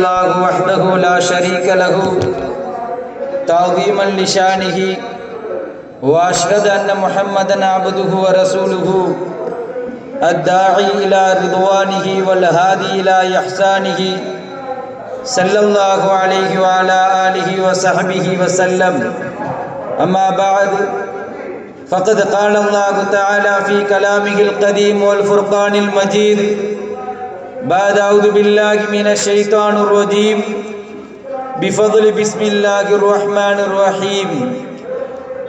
الله وحده لا شريك له تعظيما لشانه وأشهد أن محمدا عبده ورسوله الداعي إلى رضوانه والهادي إلى إحسانه صلى الله عليه وعلى آله وصحبه وسلم. أما بعد فقد قال الله تعالى في كلامه القديم والفرقان المجيد بعد أعوذ بالله من الشيطان الرجيم بفضل بسم الله الرحمن الرحيم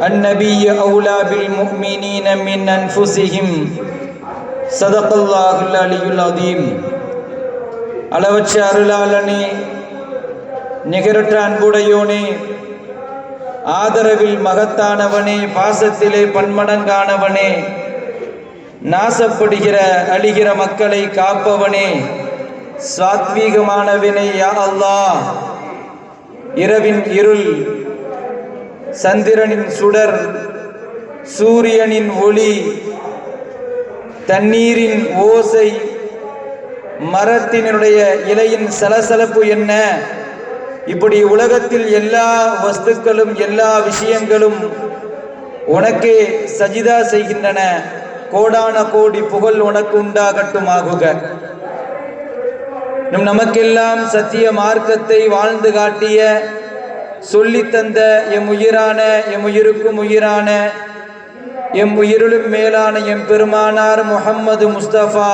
النبي أولى بالمؤمنين من أنفسهم صدق الله العلي العظيم அளவற்ற அருளாளனே நிகரற்ற அன்புடையோனே ஆதரவில் மகத்தானவனே பாசத்திலே பன்மடங்கானவனே நாசப்படுகிற அழிகிற மக்களை காப்பவனே. சாத்வீகமானவனே யா அல்லாஹ். இரவின் இருள் சந்திரனின் சுடர் சூரியனின் ஒளி தண்ணீரின் ஓசை மரத்தினுடைய இலையின் சலசலப்பு என்ன? இப்படி உலகத்தில் எல்லா வஸ்துக்களும் எல்லா விஷயங்களும் உனக்கே சஜிதா செய்கின்றன. கோடான கோடி புகழ் உனக்கு உண்டாகட்டுமாகுக நம் நமக்கெல்லாம் சத்திய மார்க்கத்தை வாழ்ந்து காட்டிய சொல்லித்தந்த எம் உயிரான எம் உயிருக்கும் உயிரான எம் உயிருளும் மேலான எம் பெருமானார் முகம்மது முஸ்தபா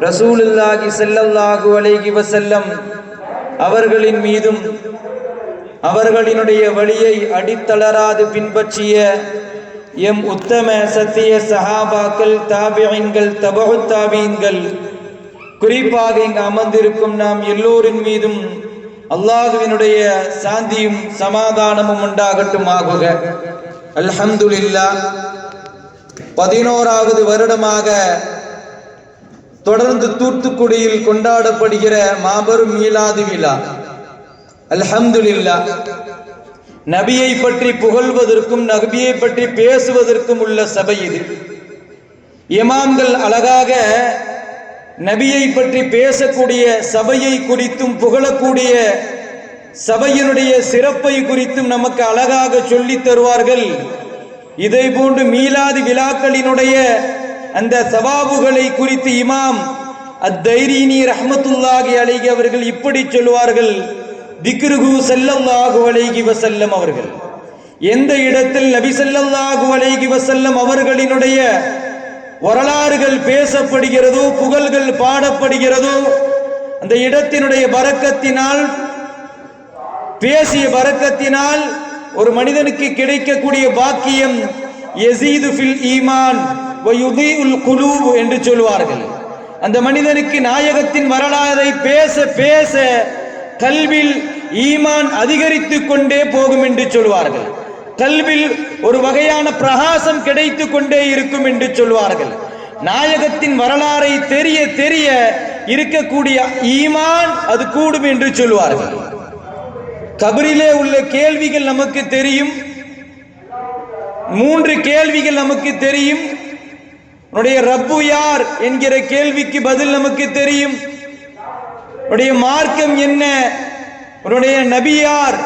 ரசூலுல்லாஹி செல்லல்லாகு அலைஹி செல்லம் அவர்களின் மீதும் அவர்களினுடைய வழியை அடித்தளராது பின்பற்றிய எம் உத்தம சத்திய சஹாபாக்கள் தாபியங்கள் தபகு தாபியங்கள் குறிப்பாக இங்கு அமர்ந்திருக்கும் நாம் எல்லோரின் மீதும் அல்லாஹுவினுடைய சாந்தியும் சமாதானமும் உண்டாகட்டும் ஆகுக. அல்ஹம்துல்லா பதினோராவது வருடமாக தொடர்ந்து தூத்துக்குடியில் கொண்டாடப்படுகிற மாபெரும் மீலாது விழா. அல்ஹம்துலில்லா. நபியை பற்றி புகழ்வதற்கும் நபியை பற்றி பேசுவதற்கும் உள்ள சபை இது. இமாம்கள் அழகாக நபியை பற்றி பேசக்கூடிய சபையை குறித்தும் புகழக்கூடிய சபையினுடைய சிறப்பை குறித்தும் நமக்கு அழகாக சொல்லித் தருவார்கள். இதை போன்று மீலாது விழாக்களினுடைய அந்த சவாபுகளை குறித்து இமாம் அத்தைரீனி ரஹமத்துல்லாகி அழகி அவர்கள் இப்படி சொல்வார்கள் திக்ருகு செல்லல்லாஹு அலைகி வசல்லம் அவர்கள். எந்த இடத்தில் நபி ஸல்லல்லாஹு அலைகி வசல்லம் அவர்களினுடைய வரலாறுகள் பேசப்படுகிறதோ புகழ்கள் பாடப்படுகிறதோ அந்த இடத்தினுடைய பரக்கத்தினால் பேசிய பரக்கத்தினால் ஒரு மனிதனுக்கு கிடைக்கக்கூடிய பாக்கியம் எசீது ஃபில் ஈமான் வயுதீஉல் என்று சொல்வார்கள். அந்த மனிதனுக்கு நாயகத்தின் வரலாறை பேச பேச கல்வில் ஈமான் அதிகரித்து கொண்டே போகும் என்று சொல்வார்கள். கல்வில் ஒரு வகையான பிரகாசம் கிடைத்து கொண்டே இருக்கும் என்று சொல்வார்கள். நாயகத்தின் வரலாறை தெரிய தெரிய இருக்கக்கூடிய ஈமான் அது கூடும் என்று சொல்வார்கள். கபரிலே உள்ள கேள்விகள் நமக்கு தெரியும். மூன்று கேள்விகள் நமக்கு தெரியும். உன்னுடைய ரப்பு யார் என்கிற கேள்விக்கு பதில் நமக்கு தெரியும். உடைய மார்க்கம் என்ன உன்னுடைய நபி யார்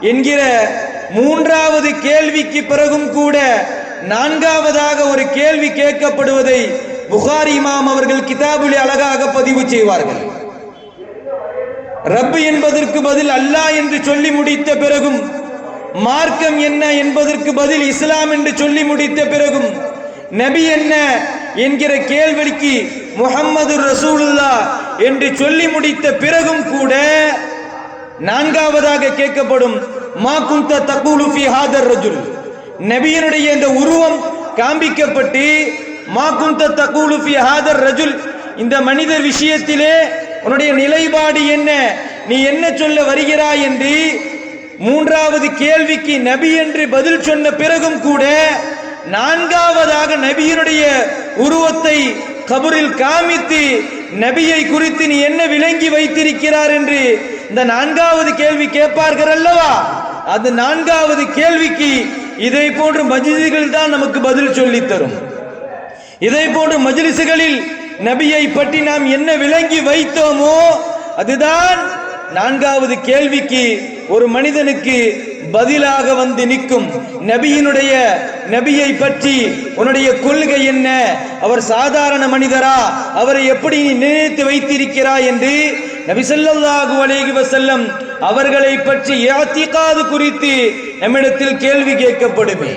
என்கிற மூன்றாவது கேள்விக்கு பிறகும் கூட நான்காவதாக ஒரு கேள்வி கேட்கப்படுவதை புகாரி இமாம் அவர்கள் கிதாபுலி அழகாக பதிவு செய்வார்கள். ரப்பு என்பதற்கு பதில் அல்லாஹ் என்று சொல்லி முடித்த பிறகும் மார்க்கம் என்ன என்பதற்கு பதில் இஸ்லாம் என்று சொல்லி முடித்த பிறகும் நபி என்ன என்கிற கேள்விக்கு முகம்மது ரசூலுல்லா என்று சொல்லி முடித்த பிறகும் கூட நான்காவதாக கேட்கப்படும் மா குந்த தக்கூலுஃபி ஹாதர் ரஜுல் நபியினுடைய இந்த உருவம் காண்பிக்கப்பட்டு மா குந்த தக்கூலுஃபி ஹாதர் ரஜுல் இந்த மனிதர் விஷயத்திலே உன்னுடைய நிலைப்பாடு என்ன? நீ என்ன சொல்ல வருகிறாய் என்று மூன்றாவது கேள்விக்கு நபி என்று பதில் சொன்ன பிறகும் கூட நான்காவதாக நபியினுடைய உருவத்தை கபரில் காமித்து நபியை குறித்து நீ என்ன விளங்கி வைத்திருக்கிறார் என்று இந்த நான்காவது கேள்வி கேட்பார்கள் அல்லவா? அது நான்காவது கேள்விக்கு இதை போன்ற மஜிதிகள் தான் நமக்கு பதில் சொல்லி தரும். இதை போன்ற மஜிலிசுகளில் நபியை பற்றி நாம் என்ன விளங்கி வைத்தோமோ அதுதான் நான்காவது கேள்விக்கு ஒரு மனிதனுக்கு பதிலாக வந்து நிற்கும். நபியினுடைய நபியை பற்றி உன்னுடைய கொள்கை என்ன? அவர் சாதாரண மனிதரா? அவரை எப்படி நினைத்து வைத்திருக்கிறாய் என்று நபி அலேஹி வசல்லம் அவர்களை பற்றி யாத்திகாது குறித்து நம்மிடத்தில் கேள்வி கேட்கப்படுமே.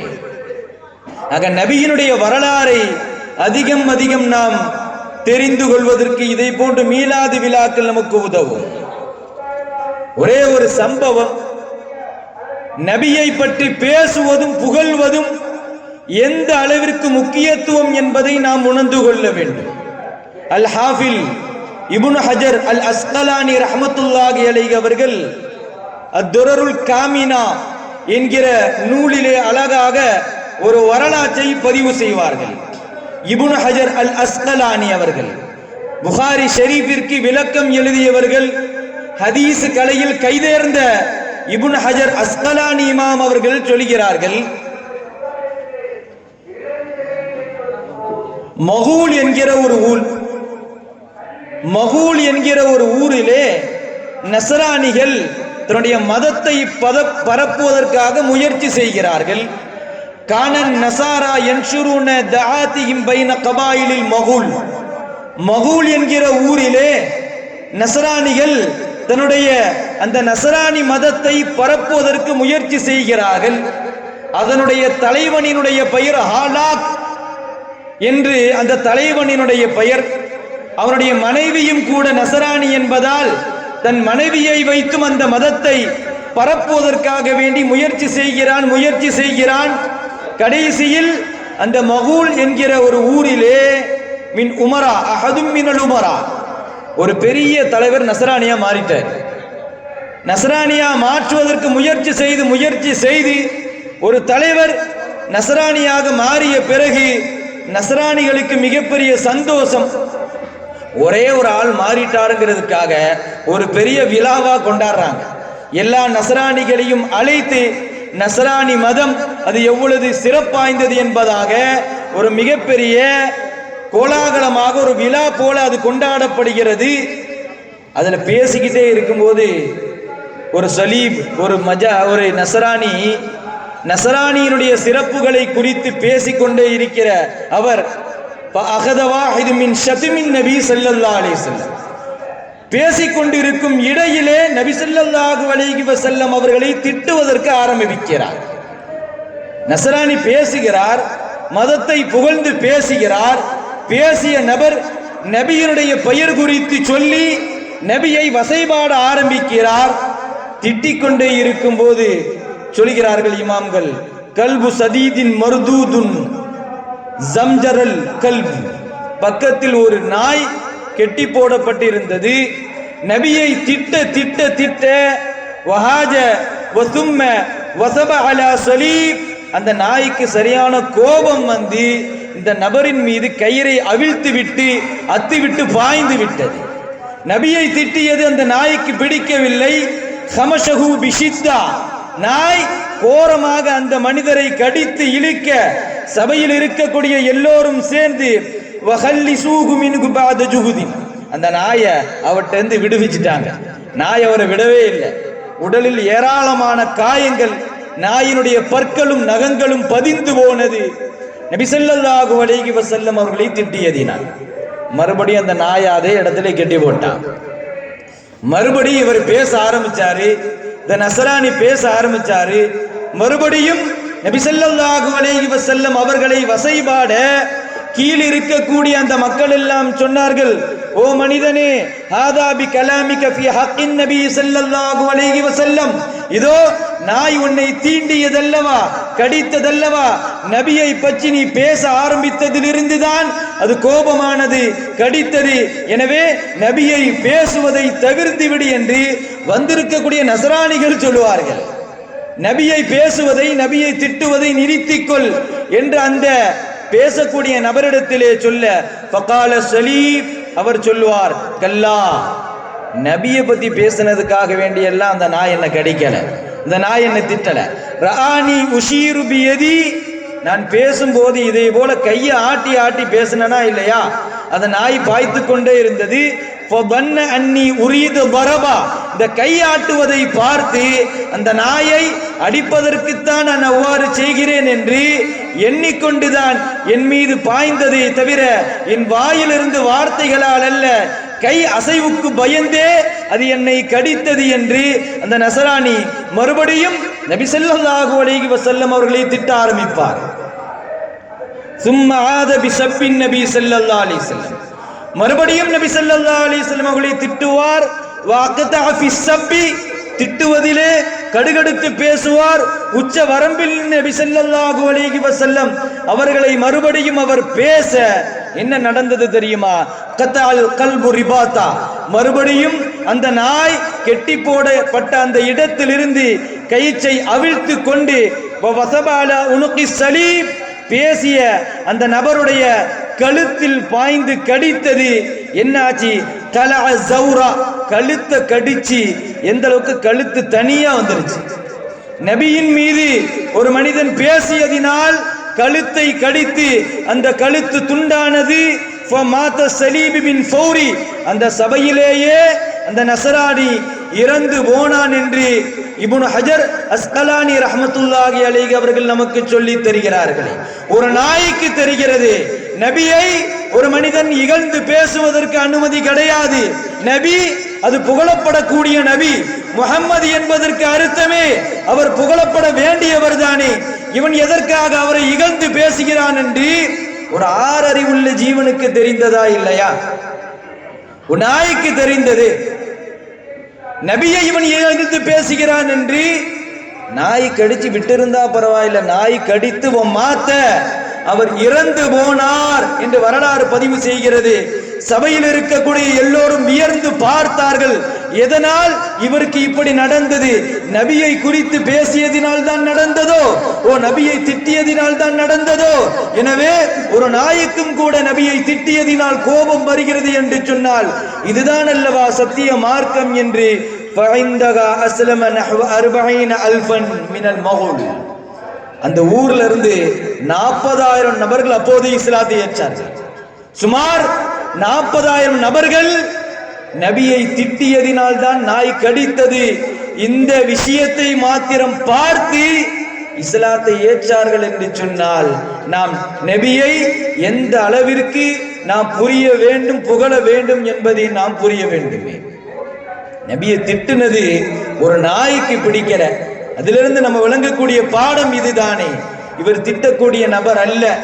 ஆக நபியினுடைய வரலாறை அதிகம் அதிகம் நாம் தெரிந்து கொள்வதற்கு இதை போன்று மீளாது விழாக்கள் நமக்கு உதவும். ஒரே ஒரு சம்பவம் நபியை பற்றி பேசுவதும் புகழ்வதும் எந்த அளவிற்கு முக்கியத்துவம் என்பதை நாம் உணர்ந்து கொள்ள வேண்டும். அல் ஹாஃபில் இபுன் ஹஜர் அல் அஸ்கலானி ரஹமத்துல்லாஹி அலைஹி அவர்கள் அத்துரருல் காமினா என்கிற நூலிலே அழகாக ஒரு வரலாற்றை பதிவு செய்வார்கள். இபுன் ஹஜர் அல் அஸ்கலானி அவர்கள் புகாரி ஷெரீஃபிற்கு விளக்கம் எழுதியவர்கள் ஹதீஸ் கலையில் கைதேர்ந்த இபுன் ஹஜர் அஸ்கலானி இமாம் அவர்கள் சொல்கிறார்கள் மகூல் என்கிற ஒரு ஊர் மகூல் என்கிற ஒரு ஊரிலே நசராணிகள் தன்னுடைய மதத்தை பத பரப்புவதற்காக முயற்சி செய்கிறார்கள். கானன் நசாரா என்ஷுருன தஹாத்தியின் பைன கபாயிலில் மகூல். மகூல் என்கிற ஊரிலே நசராணிகள் தன்னுடைய அந்த நசராணி மதத்தை பரப்புவதற்கு முயற்சி செய்கிறார்கள். அதனுடைய தலைவனினுடைய பெயர் ஹாலாக் என்று அந்த தலைவனினுடைய பெயர் அவனுடைய மனைவியும் கூட நசராணி என்பதால் தன் மனைவியை வைத்தும் அந்த மதத்தை பரப்புவதற்காக வேண்டி முயற்சி செய்கிறான் முயற்சி செய்கிறான். கடைசியில் அந்த மகூல் என்கிற ஒரு ஊரிலே மின் உமரா அகதும் மினல் உமரா ஒரு பெரிய தலைவர் நசராணியா மாறிட்டார். நசராணியா மாற்றுவதற்கு முயற்சி செய்து முயற்சி செய்து ஒரு தலைவர் நசராணியாக மாறிய பிறகு நசராணிகளுக்கு மிகப்பெரிய சந்தோஷம். ஒரே ஒரு ஆள் மாறிட்டாருங்கிறதுக்காக ஒரு பெரிய விழாவா கொண்டாடுறாங்க. எல்லா நசராணிகளையும் அழைத்து நசராணி மதம் அது எவ்வளவு சிறப்பாய்ந்தது என்பதாக ஒரு மிகப்பெரிய கோலாகலமாக ஒரு விழா போல அது கொண்டாடப்படுகிறது. அதில் பேசிக்கிட்டே இருக்கும்போது ஒரு சலீப் ஒரு மஜா ஒரு நசராணி நசராணியினுடைய சிறப்புகளை குறித்து பேசிக்கொண்டே இருக்கிற அவர் அகதவா நபி பேசிக்கொண்டிருக்கும் இடையிலே நபி சொல்லாஹு அலைகி வசல்லம் அவர்களை திட்டுவதற்கு ஆரம்பிக்கிறார். நசராணி பேசுகிறார் மதத்தை புகழ்ந்து பேசுகிறார் பேசிய நபர் நபியினுடைய பெயர் குறித்து சொல்லி நபியை வசைபாட ஆரம்பிக்கிறார். திட்டிக்கொண்டே இருக்கும் போது சொல்கிறார்கள் இமாம்கள் கல்பு சதீதின் மருதூதுன். ஜம்ஜரல் கல்பு. பக்கத்தில் ஒரு நாய் கெட்டி போடப்பட்டிருந்தது. நபியை திட்ட திட்ட திட்ட வஹாஜ வசும்ம வசப அலா சலீப். அந்த நாய்க்கு சரியான கோபம் வந்து இந்த நபரின் மீது கயிறை அவிழ்த்து விட்டு அத்து விட்டு பாய்ந்து விட்டது. நபியை திட்டியது அந்த நாய்க்கு பிடிக்கவில்லை. சமசகு பிஷித்தா. நாய் கோரமாக அந்த மனிதரை கடித்து இழுக்க சபையில் இருக்கக்கூடிய எல்லோரும் சேர்ந்து வஹல்லி சூகு மின்கு ஜுகுதி அந்த நாயை அவட்ட இருந்து விடுவிச்சிட்டாங்க. நாய் அவரை விடவே இல்லை. உடலில் ஏராளமான காயங்கள் நாயினுடைய பற்களும் நகங்களும் பதிந்து போனது. நபிசல்லாஹு அலைஹி வசல்லம் அவர்களை திட்டியதினார் மறுபடியும் அந்த நாயை அதே இடத்துல கெட்டி போட்டான். மறுபடியும் இவர் பேச ஆரம்பிச்சாரு. இந்த நசராணி பேச ஆரம்பிச்சாரு. மறுபடியும் நபிசல்லாஹு அலைஹி வஸல்லம் அவர்களை வசைபாட கீழ் இருக்கக்கூடிய அந்த மக்கள் எல்லாம் சொன்னார்கள் ஓ மனிதனே ஹாதாபி கலாமிக ஃபி ஹக்கின் நபி ஸல்லல்லாஹு அலைஹி வஸல்லம். இதோ நாய் உன்னை தீண்டியதல்லவா கடித்ததல்லவா நபியை பற்றி நீ பேச ஆரம்பித்ததிலிருந்து தான் அது கோபமானது கடித்தது. எனவே நபியை பேசுவதை தவிர்த்து விடு என்று வந்திருக்கக்கூடிய நசராணிகள் சொல்லுவார்கள். நபியை பேசுவதை நபியை திட்டுவதை நிறுத்திக்கொள் என்று அந்த பேசக்கூடிய நபரிடத்திலே சொல்ல பகால சலீப் அவர் சொல்லுவார் கல்லா நபியை பத்தி பேசுனதுக்காக வேண்டியெல்லாம் அந்த நாய் என்ன கிடைக்கல இந்த நாய் என்ன திட்டல. ராணி உஷீருபியதி நான் பேசும்போது இதை போல கையை ஆட்டி ஆட்டி பேசினனா இல்லையா? அந்த நாய் பாய்த்து கொண்டே இருந்தது. அன்னி உரியது வரபா இந்த கையாட்டுவதை பார்த்து அந்த நாயை அடிப்பதற்குத்தான் நான் அவ்வாறு செய்கிறேன் என்று எண்ணிக்கொண்டுதான் என் மீது பாய்ந்ததே தவிர என் வாயிலிருந்து வார்த்தைகளால் அல்ல கை அசைவுக்கு பயந்தே அது என்னை கடித்தது என்று அந்த நசராணி மறுபடியும் நபி ஸல்லல்லாஹு வசல்லம் அவர்களை திட்ட ஆரம்பிப்பார். சும்மா ஆத பி சப்பின் நபி செல்லல்லா அலி செல்லம் மறுபடியும் நபி சல்லா அலைஹி அவர்களை திட்டுவார். சப்பி திட்டுவதிலே கடுகடுத்து பேசுவார். உச்ச வரம்பில் நபி ஸல்லல்லாஹு அலிஹி வசல்லம் அவர்களை மறுபடியும் அவர் பேச என்ன நடந்தது தெரியுமா? கத்தால் கல்பு ரிபாத்தா. மறுபடியும் அந்த நாய் கெட்டி போடப்பட்ட அந்த இடத்திலிருந்து கயிற்றை அவிழ்த்து கொண்டு வசபால உனக்கு சலீம் பேசிய அந்த நபருடைய கழுத்தில் பாய்ந்து கடித்தது. என்னாச்சு? தல ஜௌரா கழுத்தை கடிச்சு எந்த அளவுக்கு கழுத்து தனியா வந்துருச்சு. நபியின் மீது ஒரு மனிதன் பேசியதினால் கழுத்தை கடித்து அந்த கழுத்து துண்டானது. மாத்த சலீபி பின் ஃபௌரி அந்த சபையிலேயே அந்த நசராடி இறந்து போனான் என்று இபுன் ஹஜர் அஸ்கலானி ரஹமத்துல்லாஹி அலைஹி அவர்கள் நமக்கு சொல்லி தருகிறார்களே. ஒரு நாய்க்கு தெரிகிறது நபியை ஒரு மனிதன் இகழ்ந்து பேசுவதற்கு அனுமதி கிடையாது. நபி அது புகழப்படக்கூடிய நபி. முகம்மது என்பதற்கு அர்த்தமே அவர் புகழப்பட வேண்டியவர் தானே. இவன் எதற்காக அவரை இகழ்ந்து பேசுகிறான் என்று ஒரு ஆறறிவுள்ள ஜீவனுக்கு தெரிந்ததா இல்லையா? ஒரு நாய்க்கு தெரிந்தது. நபியை இவன் இகழ்ந்து பேசுகிறான் என்று நாய் கடிச்சு விட்டிருந்தா பரவாயில்ல. நாய் கடித்து உன் மாத்த. அவர் இறந்து போனார் என்று வரலாறு பதிவு செய்கிறது. சபையில் இருக்கக்கூடிய எல்லோரும் வியர்ந்து பார்த்தார்கள். எதனால் இவருக்கு இப்படி நடந்தது? நபியை குறித்து பேசியதினால் தான் நடந்ததோ? ஓ நபியை திட்டியதினால் தான் நடந்ததோ? எனவே ஒரு நாயக்கும் கூட நபியை திட்டியதினால் கோபம் வருகிறது என்று சொன்னால் இதுதான் அல்லவா சத்திய மார்க்கம் என்று? அல்பன் மினல் மகோல் அந்த ஊர்ல இருந்து நாற்பதாயிரம் நபர்கள் அப்போது இஸ்லாத்தை ஏற்றார்கள். சுமார் நாற்பதாயிரம் நபர்கள் நபியை திட்டியதினால் தான் நாய் கடித்தது. இந்த விஷயத்தை மாத்திரம் பார்த்து இஸ்லாத்தை ஏற்றார்கள் என்று சொன்னால் நாம் நபியை எந்த அளவிற்கு நாம் புரிய வேண்டும் புகழ வேண்டும் என்பதை நாம் புரிய வேண்டுமே. நபியை திட்டுனது ஒரு நாய்க்கு பிடிக்கிற அதிலிருந்து நம்ம விளங்கக்கூடிய பாடம் இதுதானே. இவர் திட்டக்கூடிய நபர் அல்ல.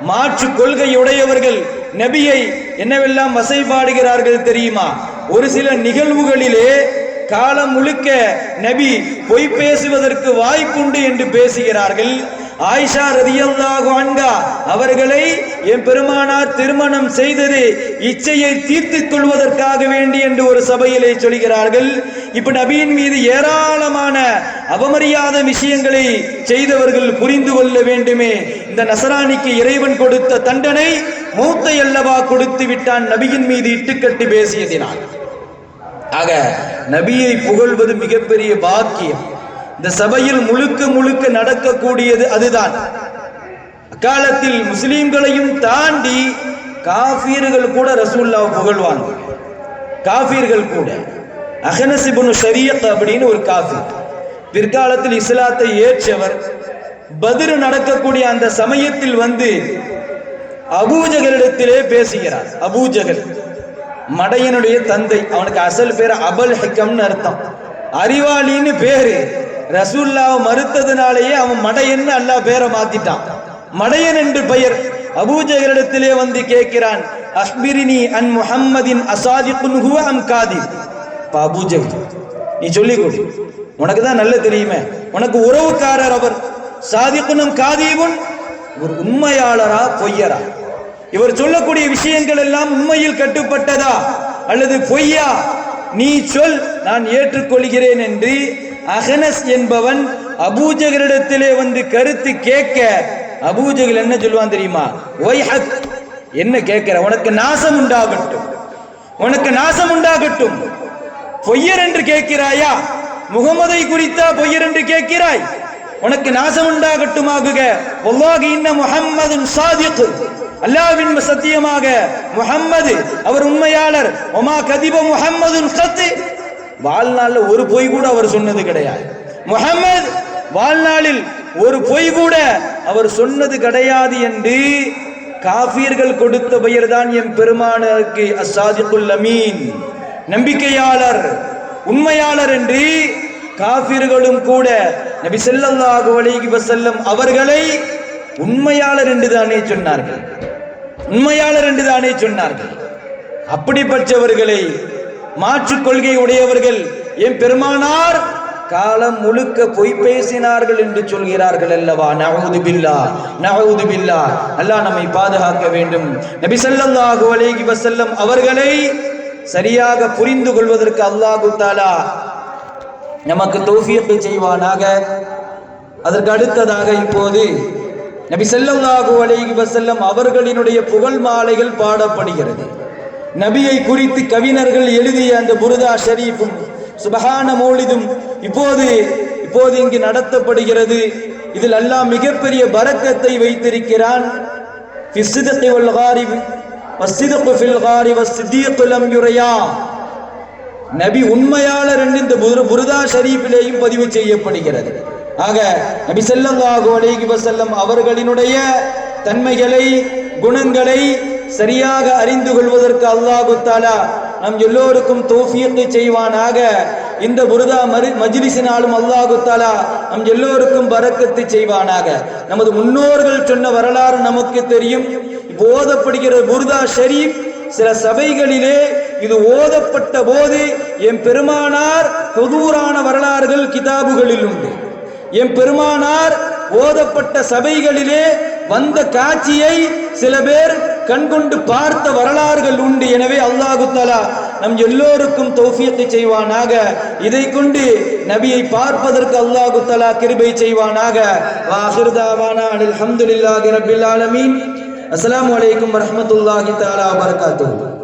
மாற்று கொள்கையுடையவர்கள் நபியை என்னவெல்லாம் வசைபாடுகிறார்கள் தெரியுமா? ஒரு சில நிகழ்வுகளிலே காலம் முழுக்க நபி பொய் பேசுவதற்கு வாய்ப்புண்டு என்று பேசுகிறார்கள். ஆயிஷா ரதியல்லாஹு அன்கா அவர்களை என் பெருமானார் திருமணம் செய்தது இச்சையை தீர்த்துக் கொள்வதற்காக வேண்டி என்று ஒரு சபையிலே சொல்கிறார்கள். இப்ப நபியின் மீது ஏராளமான அவமரியாத விஷயங்களை செய்தவர்கள் புரிந்து கொள்ள வேண்டுமே. இந்த நசராணிக்கு இறைவன் கொடுத்த தண்டனை மூத்தை அல்லவா கொடுத்து விட்டான் நபியின் மீது இட்டுக்கட்டி பேசியதினால். ஆக நபியை புகழ்வது மிகப்பெரிய பாக்கியம். இந்த சபையில் முழுக்க முழுக்க நடக்கக்கூடியது அதுதான். அக்காலத்தில் முஸ்லீம்களையும் தாண்டி காஃபீர்கள் கூட ரசூல்லாவை புகழ்வாங்க. காஃபீர்கள் கூட. அகனசிபுனு ஷரியத் அப்படின்னு ஒரு காஃபீர். பிற்காலத்தில் இஸ்லாத்தை ஏற்றவர். பதிரு நடக்கக்கூடிய அந்த சமயத்தில் வந்து அபூஜகலிடத்திலே பேசுகிறார். அபூஜகல். மடையனுடைய தந்தை. அவனுக்கு அசல் பேர் அபல் ஹெக்கம்னு அர்த்தம். அறிவாளின்னு பேரு. ரசூல்லாவை மறுத்ததுனாலேயே அவன் மடையன்னு அல்லாஹ் பேரை மாத்திட்டான். மடையன் என்று பெயர். அபூஜகரிடத்திலே வந்து கேட்கிறான் அஸ்மிரினி அன் முஹம்மதின் அசாதிகுன் ஹுவ அம் காதி அபூஜகர் நீ சொல்லிக் கொடு உனக்கு தான் நல்ல தெரியுமே. உனக்கு உறவுக்காரர் அவர். சாதிக்குனும் காதீபுன் ஒரு உண்மையாளரா பொய்யரா? இவர் சொல்லக்கூடிய விஷயங்கள் எல்லாம் உண்மையில் கட்டுப்பட்டதா? அல்லது பொய்யா? நீ சொல் நான் ஏற்றுக்கொள்கிறேன் என்று அகனஸ் என்பவன் அபூஜகரிடத்திலே வந்து கருத்து கேட்க அபூஜகல் என்ன சொல்லுவான் தெரியுமா? ஒய்ஹக் என்ன கேட்கிற? உனக்கு நாசம் உண்டாகட்டும். உனக்கு நாசம் உண்டாகட்டும். பொய்யர் என்று கேட்கிறாயா? முகமதை குறித்தா பொய்யர் என்று கேட்கிறாய்? உனக்கு நாசம் உண்டாகட்டுமாகுக. வல்லாஹி இன்ன முஹம்மதுன் சாதிக்கு அல்லாவின் சத்தியமாக முகம்மது அவர் உண்மையாளர். ஒமா கதிப முஹம்மதுன் சத்து வாழ்நாளில் ஒரு பொய் கூட அவர் சொன்னது கிடையாது. முகமது வாழ்நாளில் ஒரு பொய் கூட அவர் சொன்னது கிடையாது என்று காஃபியர்கள் கொடுத்த பெயர் தான் என் பெருமானருக்கு அசாதிக்குல் அமீன். நம்பிக்கையாளர் உண்மையாளர் என்று காஃபிர்களும் கூட நபி ஸல்லல்லாஹு அலைஹி வசல்லம் அவர்களை உண்மையாளர் என்று தானே சொன்னார்கள். உண்மையாளர் என்று தானே சொன்னார்கள். அப்படிப்பட்டவர்களை மாற்றுக் கொள்கை உடையவர்கள் என் பெருமானார் காலம் முழுக்க பொய் பேசினார்கள் என்று சொல்கிறார்கள் அல்லவா? நவது பில்லா நவது பில்லா. அல்லாஹ் நம்மை பாதுகாக்க வேண்டும். நபி ஸல்லல்லாஹு அலைஹி வஸல்லம் அவர்களை சரியாக புரிந்து கொள்வதற்கு அல்லாஹு தாலா நமக்கு தோஃபியத்தை செய்வானாக. அதற்கு அடுத்ததாக இப்போது நபி ஸல்லல்லாஹு அலைஹி வசல்லம் அவர்களினுடைய புகழ் மாலைகள் பாடப்படுகிறது. நபியை குறித்து கவிஞர்கள் எழுதிய அந்த புருதா ஷரீஃபும் சுபகான மௌலிதும் இப்போது இப்போது இங்கு நடத்தப்படுகிறது. இதில் எல்லாம் மிகப்பெரிய பரக்கத்தை வைத்திருக்கிறான். நபி உண்மையாளர் என்று இந்த புருதா ஷரீஃபிலேயும் பதிவு செய்யப்படுகிறது. ஆக நபி செல்லல்லாஹு அலைஹி வசல்லம் அவர்களினுடைய தன்மைகளை குணங்களை சரியாக அறிந்து கொள்வதற்கு அல்லாஹு தாலா நம் எல்லோருக்கும் தௌஃபீக் செய்வானாக. இந்த புருதா மறு மஜிலிசினாலும் அல்லாஹு தாலா நம் எல்லோருக்கும் பரக்கத்து செய்வானாக. நமது முன்னோர்கள் சொன்ன வரலாறு நமக்கு தெரியும். ஓதப்படுகிற புருதா ஷரீப் சில சபைகளிலே இது ஓதப்பட்ட போது என் பெருமானார் பொதூரான வரலாறுகள் கிதாபுகளில் உண்டு. என் பெருமானார் ஓதப்பட்ட சபைகளிலே வந்த காட்சியை சில பேர் கண்கொண்டு பார்த்த வரலாறுகள் உண்டு. எனவே அல்லாஹு தலா நம் எல்லோருக்கும் தௌஃபியத்தை செய்வானாக. இதை கொண்டு நபியை பார்ப்பதற்கு அல்லாஹு தலா கிருபை செய்வானாக. வாஹிர் தாவானா அல்ஹம்துலில்லாஹி ரப்பில் ஆலமீன். அஸ்ஸலாமு அலைக்கும் வரஹ்மத்துல்லாஹி தாலா வரகாத்து